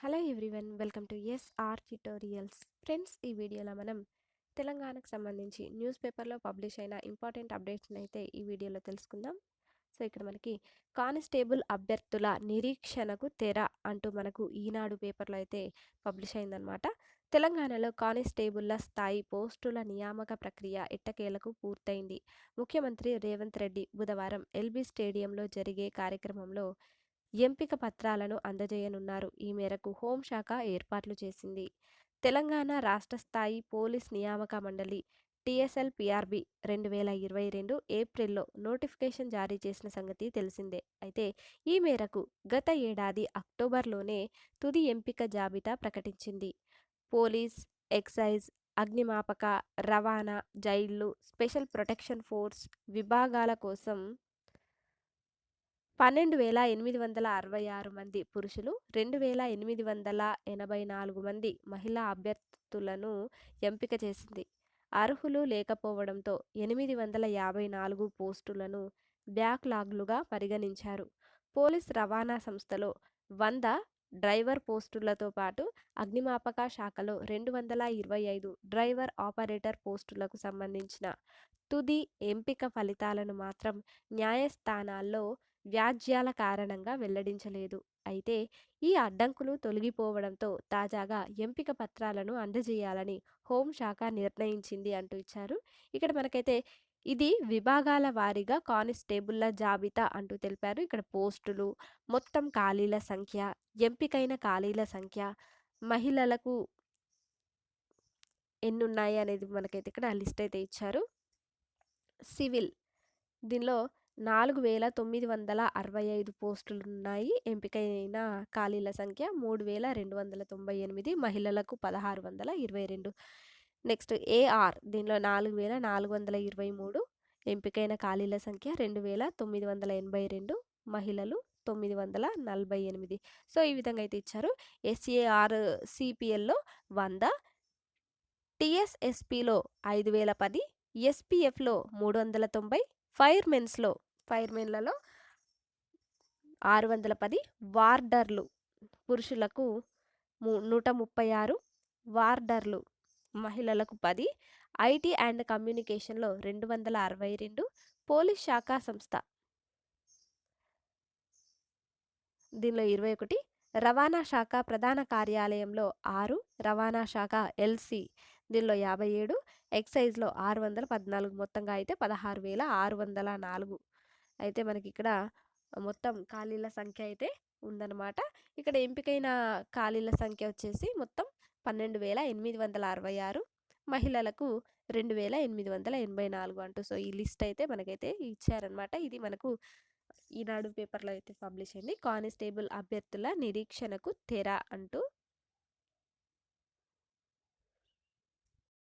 Hello everyone welcome to SR tutorials. Friends ఈ వీడియోలో మనం తెలంగాణకు సంబంధించి న్యూస్ పేపర్లో పబ్లిష్ అయిన ఇంపార్టెంట్ అప్డేట్స్ని అయితే ఈ వీడియోలో తెలుసుకుందాం. సో ఇక్కడ మనకి కానిస్టేబుల్ అభ్యర్థుల నిరీక్షణకు తెర అంటూ మనకు ఈనాడు పేపర్లో అయితే పబ్లిష్ అయిందనమాట తెలంగాణలో కానిస్టేబుల్ల స్థాయి పోస్టుల నియామక ప్రక్రియ ఎట్టకేలకు పూర్తయింది. ముఖ్యమంత్రి రేవంత్ రెడ్డి బుధవారం ఎల్బీ స్టేడియంలో జరిగే కార్యక్రమంలో ఎంపిక పత్రాలను అందజేయనున్నారు. ఈ మేరకు హోంశాఖ ఏర్పాట్లు చేసింది. తెలంగాణ రాష్ట్ర స్థాయి పోలీస్ నియామక మండలి టీఎస్ఎల్ పిఆర్బి రెండు వేల ఇరవై రెండు ఏప్రిల్లో నోటిఫికేషన్ జారీ చేసిన సంగతి తెలిసిందే. అయితే ఈ మేరకు గత ఏడాది అక్టోబర్లోనే తుది ఎంపిక జాబితా ప్రకటించింది. పోలీస్ ఎక్సైజ్ అగ్నిమాపక రవాణా జైళ్ళు స్పెషల్ ప్రొటెక్షన్ ఫోర్స్ విభాగాల కోసం పన్నెండు వేల ఎనిమిది వందల అరవై ఆరు మంది పురుషులు రెండు వేల ఎనిమిది వందల ఎనభై నాలుగు మంది మహిళా అభ్యర్థులను ఎంపిక చేసింది. అర్హులు లేకపోవడంతో ఎనిమిది వందల యాభై నాలుగు పోస్టులను బ్యాక్లాగ్లుగా పరిగణించారు. పోలీస్ రవాణా సంస్థలో వంద డ్రైవర్ పోస్టులతో పాటు అగ్నిమాపక శాఖలో రెండు వందల ఇరవై ఐదు డ్రైవర్ ఆపరేటర్ పోస్టులకు సంబంధించిన తుది ఎంపిక ఫలితాలను మాత్రం న్యాయస్థానాల్లో వ్యాజ్యాల కారణంగా వెల్లడించలేదు. అయితే ఈ అడ్డంకులు తొలగిపోవడంతో తాజాగా ఎంపిక పత్రాలను అందజేయాలని హోంశాఖ నిర్ణయించింది అంటూ ఇచ్చారు. ఇక్కడ మనకైతే ఇది విభాగాల వారీగా కానిస్టేబుల్ల జాబితా అంటూ తెలిపారు. ఇక్కడ పోస్టులు మొత్తం ఖాళీల సంఖ్య ఎంపికైన ఖాళీల సంఖ్య మహిళలకు ఎన్నున్నాయి అనేది మనకైతే ఇక్కడ లిస్ట్ అయితే ఇచ్చారు. సివిల్ దీనిలో నాలుగు వేల తొమ్మిది వందల అరవై ఐదు పోస్టులు ఉన్నాయి ఎంపికైన ఖాళీల సంఖ్య మూడు వేల రెండు వందల తొంభై ఎనిమిది మహిళలకు పదహారు వందల ఇరవై రెండు. నెక్స్ట్ ఏఆర్ దీనిలో నాలుగు వేల నాలుగు వందల ఇరవై మూడు. ఎంపికైన ఖాళీల సంఖ్య రెండు వేల తొమ్మిది వందల ఎనభై రెండు మహిళలు తొమ్మిది వందల నలభై ఎనిమిది. సో ఈ విధంగా అయితే ఇచ్చారు. ఎస్ఏఆర్ సిపిఎల్లో వంద టిఎస్ఎస్పిలో ఐదు వేల పది ఎస్పిఎఫ్లో మూడు వందల తొంభై ఫైర్మెన్స్లో ఫైర్మెన్లలో ఆరు వందల పది వార్డర్లు. పురుషులకు ము నూట ముప్పై ఆరు వార్డర్లు. మహిళలకు పది. ఐటీ అండ్ కమ్యూనికేషన్లో రెండు వందల అరవై రెండు పోలీస్ శాఖ సంస్థ. దీనిలో ఇరవై ఒకటి రవాణా శాఖ ప్రధాన కార్యాలయంలో ఆరు రవాణా శాఖ ఎల్సి దీనిలో యాభై ఏడు ఎక్సైజ్లో ఆరు వందల పద్నాలుగు మొత్తంగా అయితే పదహారు వేల ఆరు వందల నాలుగు. అయితే మనకి ఇక్కడ మొత్తం ఖాళీల సంఖ్య అయితే ఉందన్నమాట. ఇక్కడ ఎంపికైన ఖాళీల సంఖ్య వచ్చేసి మొత్తం పన్నెండు వేల ఎనిమిది వందల అరవై ఆరు మహిళలకు రెండు వేల ఎనిమిది వందల ఎనభై నాలుగు అంటూ సో ఈ లిస్ట్ అయితే మనకైతే ఇచ్చారనమాట ఇది మనకు ఈనాడు పేపర్లో అయితే పబ్లిష్ అయింది. కానిస్టేబుల్ అభ్యర్థుల నిరీక్షణకు తెర అంటూ